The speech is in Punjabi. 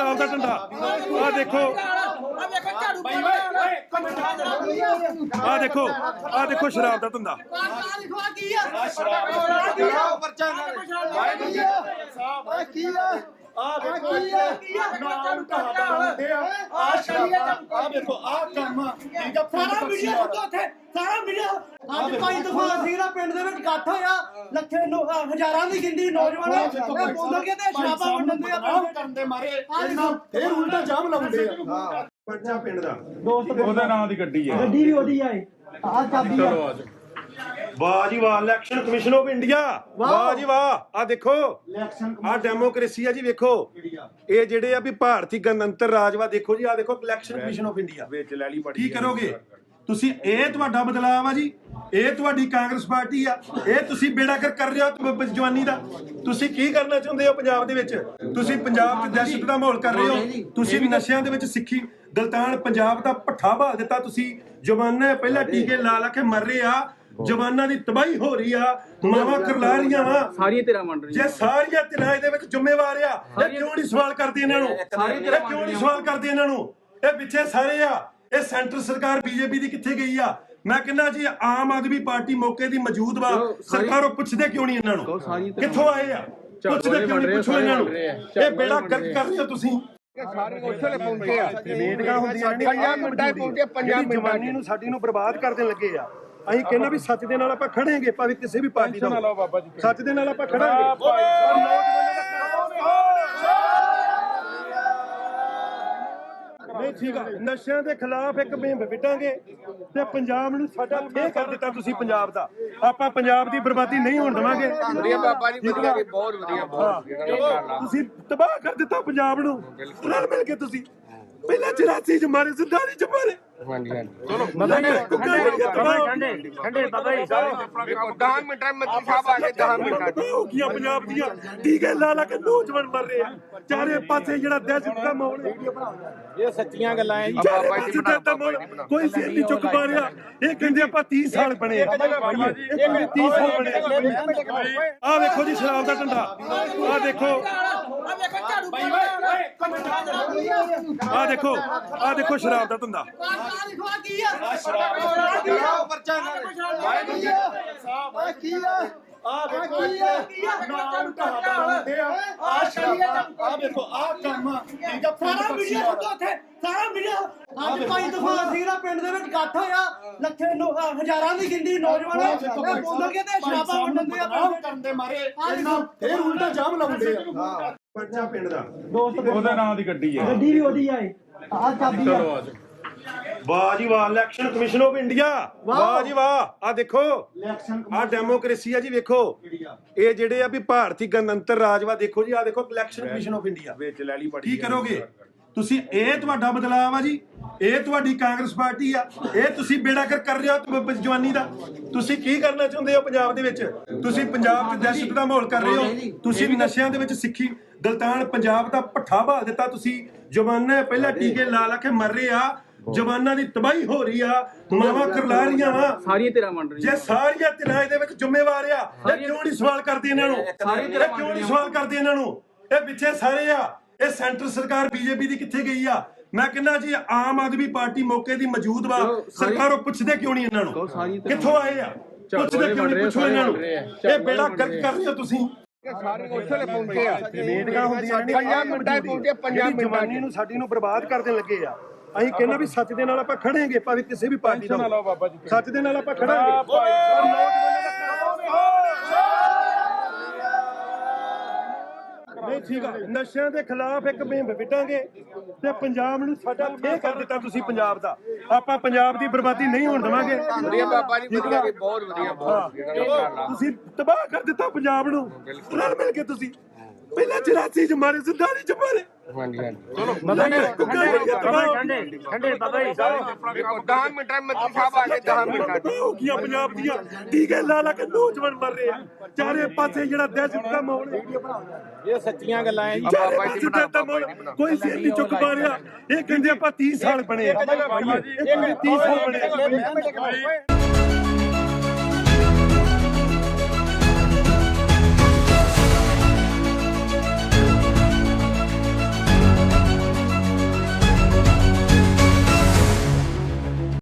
ਸ਼ਰਾਬ ਦਾ ਢੰਡਾ। ਆ ਦੇਖੋ। ਆ ਦੇਖੋ। ਆ ਦੇਖੋ ਸ਼ਰਾਬ ਦਾ ਧੰਦਾ। ਆ ਸ਼ਰਾਬ ਦਾ ਪਰਚਾ ਇਹਨਾਂ ਦੇ ਆ ਕੀ ਆ? ਆ ਕੀ ਆ। ਕੀ ਆ ਨਾਮ ਢਾਬਾ ਬਣਦੇ ਆ। ਆ। ਸ਼ਰਾਬ ਆ। ਵੇਖੋ ਆ ਕੰਮ ਆ। ਠੀਕ ਆ ਸਾਰਾ ਮੀਡੀਆ ਸੁੱਤਾ ਉੱਥੇ। ਸਾਰਾ ਮੀਡੀਆ। ਅੱਜ ਭਾਈ ਤੂਫਾਨ ਸਿੰਘ ਦਾ ਪਿੰਡ ਦੇ ਵਿੱਚ ਇਕੱਠ ਹੋਇਆ। ਲੱਖੇ ਨੌ- ਹਜ਼ਾਰਾਂ ਦੀ ਗਿਣਤੀ ਨੌਜਵਾਨ ਇਹ ਬੋਲ ਕੇ ਤੇ ਸ਼ਰਾਬਾਂ ਵੰਡਣ ਦੇ ਆ। ਕਰਨ ਦੇ ਮਾਰੇ। ਇਹਨਾਂ ਫੇਰ ਉਲਟਾ ਜਾਮ ਲਾਉਂਦੇ ਆ। ਪਰਚਾ ਪਿੰਡ ਦਾ। ਉਹਦੇ ਨਾਂ ਦੀ ਗੱਡੀ ਹੈ ਗੱਡੀ ਵੀ ਉਹਦੀ ਆ ਚਾਬੀ ਆ। ਚਲੋ ਆਜੋ ਵਾਹ ਜੀ ਵਾਹ ਇਲੈਕਸ਼ਨ ਕਮਿਸ਼ਨ ਆਫ ਇੰਡੀਆ ਵਾਹ। ਜੀ ਵਾਹ। ਆ ਦੇਖੋ ਆ ਡੈਮੋਕ੍ਰੇਸੀ ਆ ਜੀ ਵੇਖੋ। ਇਹ ਜਿਹੜੇ ਆ ਵੀ ਭਾਰਤੀ ਗਣਤੰਤਰ ਰਾਜ ਵਾ ਦੇਖੋ ਜੀ ਆ ਦੇਖੋ ਇਲੈਕਸ਼ਨ ਕਮਿਸ਼ਨ ਆਫ ਇੰਡੀਆ ਵਿੱਚ ਲੈ ਲਈ ਪੜੀ ਕੀ ਕਰੋਗੇ? ਤੁਸੀਂ ਇਹ ਤੁਹਾਡਾ ਬਦਲਾਅ ਆ ਜੀ। ਇਹ ਤੁਹਾਡੀ ਕਾਂਗਰਸ ਪਾਰਟੀ ਆ। ਇਹ ਤੁਸੀਂ ਬੇੜਾ ਕਰ ਕਰ ਰਹੇ ਹੋ ਜਵਾਨੀ ਦਾ। ਤੁਸੀਂ ਕੀ ਕਰਨਾ ਚਾਹੁੰਦੇ ਹੋ ਪੰਜਾਬ ਦੇ ਵਿੱਚ? ਤੁਸੀਂ ਪੰਜਾਬ 'ਚ ਦਹਿਸ਼ਤ ਦਾ ਮਾਹੌਲ ਕਰ ਰਹੇ ਹੋ। ਤੁਸੀਂ ਵੀ ਨਸ਼ਿਆਂ ਦੇ ਵਿੱਚ ਸਿੱਖੀ। ਗਲਤਾਨ ਪੰਜਾਬ ਦਾ ਪੱਠਾ ਬਹਾ ਦਿੱਤਾ ਤੁਸੀਂ। ਜਵਾਨਾਂ ਪਹਿਲਾਂ ਟੀਕੇ ਲਾ ਲਾ ਕੇ ਮਰ ਰਹੇ ਆ। ਜਵਾਨਾਂ ਦੀ ਤਬਾਹੀ ਹੋ ਰਹੀ ਆ ਮਾਵਾਂ ਕਰਲਾ ਰਹੀਆਂ ਵਾ। ਸਾਰੀਆਂ ਤੇਰਾ ਮੰਨ ਰਹੀ ਜੇ ਸਾਰੀਆਂ ਤਿਰਾਂ ਇਹਦੇ ਵਿੱਚ ਜ਼ਿੰਮੇਵਾਰ ਆ ਇਹ ਕਿਉਂ ਨਹੀਂ ਸਵਾਲ ਕਰਦੇ ਇਹਨਾਂ ਨੂੰ? ਇਹ ਕਿਉਂ ਨਹੀਂ ਸਵਾਲ ਕਰਦੇ ਇਹਨਾਂ ਨੂੰ? ਇਹ ਪਿੱਛੇ ਸਾਰੇ ਆ। ਇਹ ਸੈਂਟਰ ਸਰਕਾਰ ਬੀਜੇਪੀ ਦੀ ਕਿੱਥੇ ਗਈ ਆ? ਮੈਂ ਕਹਿੰਦਾ ਜੀ ਆਮ ਆਦਮੀ ਪਾਰਟੀ ਮੌਕੇ ਦੀ ਮੌਜੂਦ ਵਾ। ਸਰਕਾਰ ਉਹ ਪੁੱਛਦੇ ਕਿਉਂ ਨਹੀਂ ਇਹਨਾਂ ਨੂੰ? ਸਾਰੀਆਂ ਕਿੱਥੋਂ ਆਏ ਆ? ਪੁੱਛਦੇ ਕਿਉਂ ਨਹੀਂ? ਪੁੱਛੋ ਇਹਨਾਂ ਨੂੰ। ਇਹ ਬੇੜਾ ਗਰਕ ਕਰ ਰਹੇ ਹੋ ਤੁਸੀਂ। ਸਾਰੇ ਉੱਥੇ ਪਹੁੰਚੇ ਆ। ਮੀਟਿੰਗਾਂ ਹੁੰਦੀਆਂ ਨੇ। ਪੰਜਾਂ ਮਿੰਟਾਂ ਪਹੁੰਚੇ ਪੰਜਾਂ ਮਿੰਟਾਂ ਜਵਾਨੀ ਨੂੰ ਸਾਡੀ ਨੂੰ ਬਰਬਾਦ ਕਰਨ ਲੱਗੇ ਆ। ਅਸੀਂ ਕਹਿੰਦਾ ਵੀ ਸੱਚ ਦੇ ਨਾਲ ਆਪਾਂ ਖੜਾਂਗੇ ਭਾਵੇਂ ਕਿਸੇ ਵੀ ਪਾਰਟੀ ਦਾ ਲਓ। ਬਾਬਾ ਜੀ ਸੱਚ ਦੇ ਨਾਲ ਆਪਾਂ ਖੜਾਂਗੇ ਨਹੀਂ ਠੀਕ ਆ। ਨਸ਼ਿਆਂ ਦੇ ਖਿਲਾਫ ਇੱਕ ਮੁਹਿੰਮ ਵਿਟਾਂਗੇ ਤੇ ਪੰਜਾਬ ਨੂੰ ਸਾਡਾ ਫੇਰ ਕਰ ਦਿੱਤਾ ਤੁਸੀਂ ਪੰਜਾਬ ਦਾ। ਆਪਾਂ ਪੰਜਾਬ ਦੀ ਬਰਬਾਦੀ ਨਹੀਂ ਹੋਣ ਦੇਵਾਂਗੇ। ਵਧੀਆ ਬਾਬਾ ਜੀ ਵਧੀਆ ਬਹੁਤ ਵਧੀਆ ਬਹੁਤ ਤੁਸੀਂ ਤਬਾਹ ਕਰ ਦਿੱਤਾ ਪੰਜਾਬ ਨੂੰ। ਰਲ ਮਿਲ ਕੇ ਤੁਸੀਂ। ਪਹਿਲਾਂ 84 ਚ ਮਾਰੇ ਜ਼ਿੰਦਾਨੀ ਚ ਮਾਰੇ। ਹਾਂਜੀ ਹਾਂਜੀ। ਠੰਡੇ ਠੰਡੇ ਬਾਬਾ ਜੀ। ਵੇਖੋ 10 ਮਿੰਟਾਂ ਮੰਤਰੀ ਸਾਹਿਬ ਆ ਗਏ 10 ਮਿੰਟਾਂ ਚ। ਹੋ ਗਈਆਂ ਪੰਜਾਬ ਦੀਆਂ। ਟੀਕੇ ਲਾ ਲਾ ਕੇ ਨੌਜਵਾਨ ਮਰ ਰਹੇ ਆ। ਚਾਰੇ ਪਾਸੇ ਜਿਹੜਾ ਦਹਿਸ਼ਤ ਦਾ ਮਾਹੌਲ ਹੈ। ਇਹ ਸੱਚੀਆਂ ਗੱਲਾਂ ਹੈ ਜੀ। ਚਾਰੇ ਬਾਬਾ ਜੀ ਪਾਸੇ ਦਹਿਸ਼ਤ ਦਾ ਮਾਹੌਲ। ਕੋਈ ਸਿਰ ਨਹੀਂ ਚੁੱਕ ਪਾ ਰਿਹਾ। ਇਹ ਕਹਿੰਦੇ ਆਪਾਂ 30 ਸਾਲ ਬਣੇ ਆ। ਇਹ ਕਹਿੰਦੇ 30 ਸਾਲ ਬਣੇ ਆ। ਵੇਖੋ ਜੀ ਸ਼ਰਾਬ ਦਾ ਢੰਡਾ। ਆ ਦੇਖੋ। ਆ ਵੇਖੋ ਝਾੜੂ ਬਾਈ ਓਏ ਓਏ ਇੱਕ ਮਿੰਟ ਆ ਦੇਖੋ ਆ ਦੇਖੋ ਸ਼ਰਾਬ ਦਾ ਧੰਦਾ। ਆ ਲਿਖਵਾ ਕੀ ਆ? ਸ਼ਰਾਬ ਦਾ ਪਰਚਾ ਇਹਨਾਂ ਦੇ ਆ? ਕੀ ਆ ਆ ਕੀ ਆ ਕੀ ਆ? ਨਾਮ ਢਾਬਾ ਬਣਦੇ ਆ। ਆ ਸ਼ਰਾਬ ਆ ਵੇਖੋ ਆ ਕੰਮ ਆ। ਠੀਕ ਆ। ਸਾਰਾ ਮੀਡੀਆ ਸੁੱਤਾ ਉੱਥੇ ਸਾਰਾ ਮੀਡੀਆ ਅੱਜ ਭਾਈ ਤੂਫਾਨ ਸਿੰਘ ਦਾ ਪਿੰਡ ਦੇ ਵਿੱਚ ਇਕੱਠ ਹੋਇਆ। ਲੱਖੇ ਨੌ- ਹਜ਼ਾਰਾਂ ਦੀ ਗਿਣਤੀ ਨੌਜਵਾਨ ਇਹ ਬੋਲ ਕੇ ਤੇ ਸ਼ਰਾਬਾਂ ਵੰਡਣ ਦੇ ਆ। ਆਰਾਮ ਕਰਨ ਦੇ ਮਾਰੇ। ਇਹਨਾਂ ਫੇਰ ਉਲਟਾ ਜਾਮ ਲਾਉਂਦੇ ਆ। ਪਿੰਡ ਦਾ। ਉਹਦੇ ਨਾਂ ਦੀ ਗੱਡੀ ਹੈ ਗੱਡੀ ਵੀ ਉਹਦੀ ਆਏ ਆ ਚਾਬੀ ਆ। ਚਲੋ ਆਜੋ ਵਾਹ ਜੀ ਵਾਹ ਇਲੈਕਸ਼ਨ ਕਮਿਸ਼ਨ ਆਫ ਇੰਡੀਆ ਵਾਹ। ਜੀ ਵਾਹ ਆ ਦੇਖੋ ਆ ਡੈਮੋਕ੍ਰੇਸੀ ਆ ਜੀ ਵੇਖੋ। ਇਹ ਜਿਹੜੇ ਆ ਵੀ ਭਾਰਤੀ ਗਣਤੰਤਰ ਰਾਜ ਵਾ ਦੇਖੋ ਜੀ ਆ ਦੇਖੋ ਇਲੈਕਸ਼ਨ ਕਮਿਸ਼ਨ ਆਫ ਇੰਡੀਆ ਵਿੱਚ ਲੈ ਲਈ ਪੜੀ ਕੀ ਕਰੋਗੇ? ਤੁਸੀਂ ਇਹ ਤੁਹਾਡਾ ਬਦਲਾਅ ਆ ਜੀ ਇਹ ਤੁਹਾਡੀ ਕਾਂਗਰਸ ਪਾਰਟੀ ਆ ਇਹ ਤੁਸੀਂ ਬੇੜਾ ਕਰ ਕਰ ਰਹੇ ਹੋ ਜਵਾਨੀ ਦਾ। ਤੁਸੀਂ ਕੀ ਕਰਨਾ ਚਾਹੁੰਦੇ ਹੋ ਪੰਜਾਬ ਦੇ ਵਿੱਚ? ਤੁਸੀਂ ਪੰਜਾਬ 'ਚ ਦਹਿਸ਼ਤ ਦਾ ਮਾਹੌਲ ਕਰ ਰਹੇ ਹੋ। ਤੁਸੀਂ ਨਸ਼ਿਆਂ ਦੇ ਵਿੱਚ ਸਿੱਖੀ। ਗਲਤਾਨ ਪੰਜਾਬ ਦਾ ਪੱਠਾ ਬਹਾ ਦਿੱਤਾ ਤੁਸੀਂ। ਜਵਾਨਾਂ ਪਹਿਲਾਂ ਟੀਕੇ ਲਾ ਲਾ ਕੇ ਮਰ ਰਹੇ ਆ। ਜਵਾਨਾਂ ਦੀ ਤਬਾਹੀ ਹੋ ਰਹੀ ਆ ਮਾਵਾਂ ਕਰਲਾ ਰਹੀਆਂ ਵਾ। ਸਾਰੀਆਂ ਤੇਰਾ ਮੰਨ ਰਹੀ ਜੇ ਸਾਰੀਆਂ ਤਿਰਾਂ ਇਹਦੇ ਵਿੱਚ ਜ਼ਿੰਮੇਵਾਰ ਆ ਇਹ ਕਿਉਂ ਨਹੀਂ ਸਵਾਲ ਕਰਦੇ ਇਹਨਾਂ ਨੂੰ? ਇਹ ਕਿਉਂ ਨਹੀਂ ਸਵਾਲ ਕਰਦੇ ਇਹਨਾਂ ਨੂੰ? ਇਹ ਪਿੱਛੇ ਸਾਰੇ ਆ। ਇਹ ਸੈਂਟਰ ਸਰਕਾਰ ਬੀਜੇਪੀ ਦੀ ਕਿੱਥੇ ਗਈ ਆ? ਮੈਂ ਕਹਿੰਦਾ ਜੀ ਆਮ ਆਦਮੀ ਪਾਰਟੀ ਮੌਕੇ ਦੀ ਮੌਜੂਦ ਵਾ। ਸਰਕਾਰ ਉਹ ਪੁੱਛਦੇ ਕਿਉਂ ਨਹੀਂ ਇਹਨਾਂ ਨੂੰ? ਕਿੱਥੋਂ ਆਏ ਆ? ਪੁੱਛਦੇ ਕਿਉਂ ਨਹੀਂ? ਪੁੱਛੋ ਇਹਨਾਂ ਨੂੰ। ਇਹ ਬੇੜਾ ਗਰਕ ਕਰ ਹੋ ਤੁਸੀਂ। ਸਾਰੇ ਉੱਥੇ ਪਹੁੰਚੇ ਆ। ਮੀਟਿੰਗਾਂ ਹੁੰਦੀਆਂ ਨੇ ਪੰਜਾਂ ਮਿੰਟਾਂ ਚ ਪਹੁੰਚੇ ਪੰਜਾਂ ਮਿੰਟਾਂ ਚ। ਜਵਾਨੀ ਨੂੰ ਸਾਡੀ ਨੂੰ ਬਰਬਾਦ ਕਰਨ ਲੱਗੇ ਆ ਅਸੀਂ ਕਹਿੰਦਾ ਵੀ ਸੱਚ ਦੇ ਨਾਲ ਆਪਾਂ ਖੜਾਂਗੇ ਭਾਵੇਂ ਕਿਸੇ ਵੀ ਪਾਰਟੀ ਦਾ ਟੈਨਸ਼ਨ ਨਾ ਹੋਵੇ। ਲਓ ਬਾਬਾ ਜੀ ਸੱਚ ਦੇ ਨਾਲ ਆਪਾਂ ਖੜਾਂਗੇ ਨਹੀਂ ਠੀਕ ਆ ਨਸ਼ਿਆਂ ਦੇ ਖਿਲਾਫ ਇੱਕ ਮੁਹਿੰਮ ਵਿਟਾਂਗੇ ਤੇ ਪੰਜਾਬ ਨੂੰ ਸਾਡਾ ਫੇਰ ਕਰ ਦਿੱਤਾ ਤੁਸੀਂ ਪੰਜਾਬ ਦਾ। ਆਪਾਂ ਪੰਜਾਬ ਦੀ ਬਰਬਾਦੀ ਨਹੀਂ ਹੋਣ ਦੇਵਾਂਗੇ। ਵਧੀਆ ਬਾਬਾ ਜੀ ਵਧੀਆ ਜੀ ਬਹੁਤ ਵਧੀਆ ਬਹੁਤ ਵਧੀਆ ਤੁਸੀਂ ਤਬਾਹ ਕਰ ਦਿੱਤਾ ਪੰਜਾਬ ਨੂੰ। ਰਲ ਮਿਲ ਕੇ ਤੁਸੀਂ। ਪਹਿਲਾਂ 84 ਚ ਮਾਰੇ ਜ਼ਿੰਦਾਨੀ ਚ ਮਾਰੇ। ਹਾਂਜੀ ਹਾਂਜੀ। ਠੰਡੇ ਠੰਡੇ ਬਾਬਾ ਜੀ ਵੇਖੋ 10 ਮਿੰਟਾਂ ਮੰਤਰੀ ਸਾਹਿਬ ਆ ਗਏ 10 ਮਿੰਟਾਂ ਚ। ਹੋ ਗਈਆਂ ਪੰਜਾਬ ਦੀਆਂ। ਟੀਕੇ ਲਾ ਲਾ ਕੇ ਨੌਜਵਾਨ ਮਰ ਰਹੇ ਆ। ਚਾਰੇ ਪਾਸੇ ਜਿਹੜਾ ਦਹਿਸ਼ਤ ਦਾ ਮਾਹੌਲ ਹੈ। ਇਹ ਸੱਚੀਆਂ ਗੱਲਾਂ ਹੈ ਜੀ। ਚਾਰੇ ਬਾਬਾ ਜੀ ਪਾਸੇ ਦਹਿਸ਼ਤ ਦਾ ਮਾਹੌਲ ਕੋਈ ਸਿਰ ਨਹੀਂ ਚੁੱਕ ਪਾ ਰਿਹਾ। ਇਹ ਕਹਿੰਦੇ ਆਪਾਂ 30 ਸਾਲ ਬਣੇ ਆ। ਇਹ ਕਹਿੰਦੇ 30 ਸਾਲ ਬਣੇ ਆ।